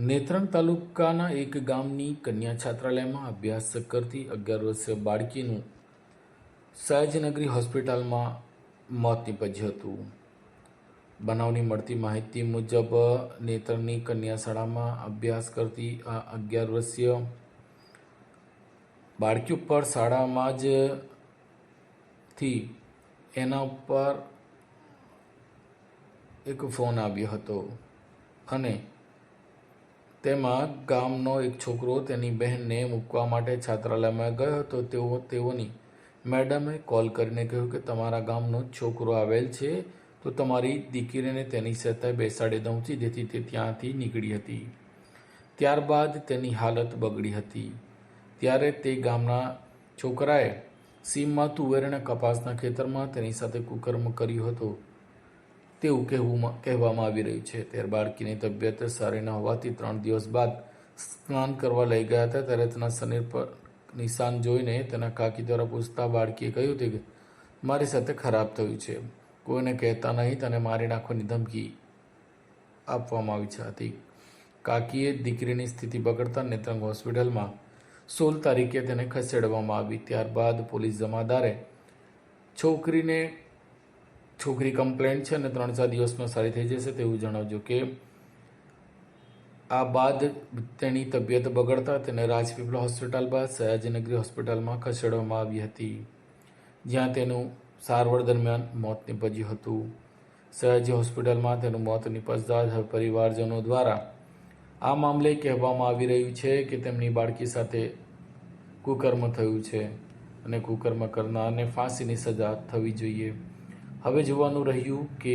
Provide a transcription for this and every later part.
નેત્રંગ તાલુકાના એક ગામની કન્યા છાત્રાલયમાં અભ્યાસ કરતી અગિયાર વર્ષીય બાળકીનું સયાજીનગરી હોસ્પિટલમાં મોત નીપજ્યું હતું. બનાવની મળતી માહિતી મુજબ નેત્રંગની કન્યા શાળામાં અભ્યાસ કરતી આ અગિયાર વર્ષીય બાળકી ઉપર શાળામાં જ થી એના ઉપર એક ફોન આવ્યો હતો અને તેમાં ગામનો એક છોકરો તેની બહેનને મૂકવા માટે છાત્રાલયમાં ગયો હતો. તેઓ તેઓની મેડમે કોલ કરીને કહ્યું કે તમારા ગામનો છોકરો આવેલ છે, તો તમારી દીકરીને તેની સાથે બેસાડી દઉં છું, જેથી તે ત્યાંથી નીકળી હતી. ત્યારબાદ તેની હાલત બગડી હતી. ત્યારે તે ગામના છોકરાએ સીમમાં તુવેર અને કપાસના ખેતરમાં તેની સાથે કુકર્મ કર્યું હતું. તેવું કહેવું કહેવામાં આવી રહ્યું છે. ત્યારે બાળકીની તબિયત સારી ન હોવાથી ત્રણ દિવસ બાદ સ્નાન કરવા લઈ ગયા હતા. ત્યારે તેના શરીર પર નિશાન જોઈને તેના કાકી દ્વારા પૂછતા બાળકીએ કહ્યું હતું કે, મારી સાથે ખરાબ થયું છે. કોઈને કહેતા નહીં, તને મારી નાખવાની ધમકી આપવામાં આવી હતી કાકીએ દીકરીની સ્થિતિ બગડતા નેત્રંગ હોસ્પિટલમાં સોળ તારીખે તેને ખસેડવામાં આવી. ત્યારબાદ પોલીસ જમાદારે છોકરીને છોકરી કમ્પ્લેન્ટ છે અને ત્રણ ચાર દિવસમાં સારી થઈ જશે તેવું જણાવજો કે આ બાદ તેની તબિયત બગડતા તેને રાજપીપળા હોસ્પિટલ બાદ સયાજીનગરી હોસ્પિટલમાં ખસેડવામાં આવી હતી, જ્યાં તેનું સારવાર દરમિયાન મોત નીપજ્યું હતું. સયાજી હોસ્પિટલમાં તેનું મોત નીપજતા પરિવારજનો દ્વારા આ મામલે કહેવામાં આવી રહ્યું છે કે તેમની બાળકી સાથે કુકર્મ થયું છે અને કુકર્મ કરનારને ફાંસીની સજા થવી જોઈએ. હવે જોવાનું રહ્યું કે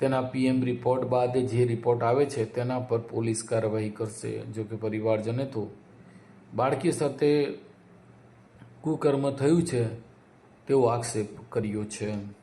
તેના પીએમ રિપોર્ટ બાદ જે રિપોર્ટ આવે છે, તેના પર પોલીસ કાર્યવાહી કરશે. જો કે પરિવારજને તો બાળકી સાથે કુકર્મ થયું છે તેવો આક્ષેપ કર્યો છે.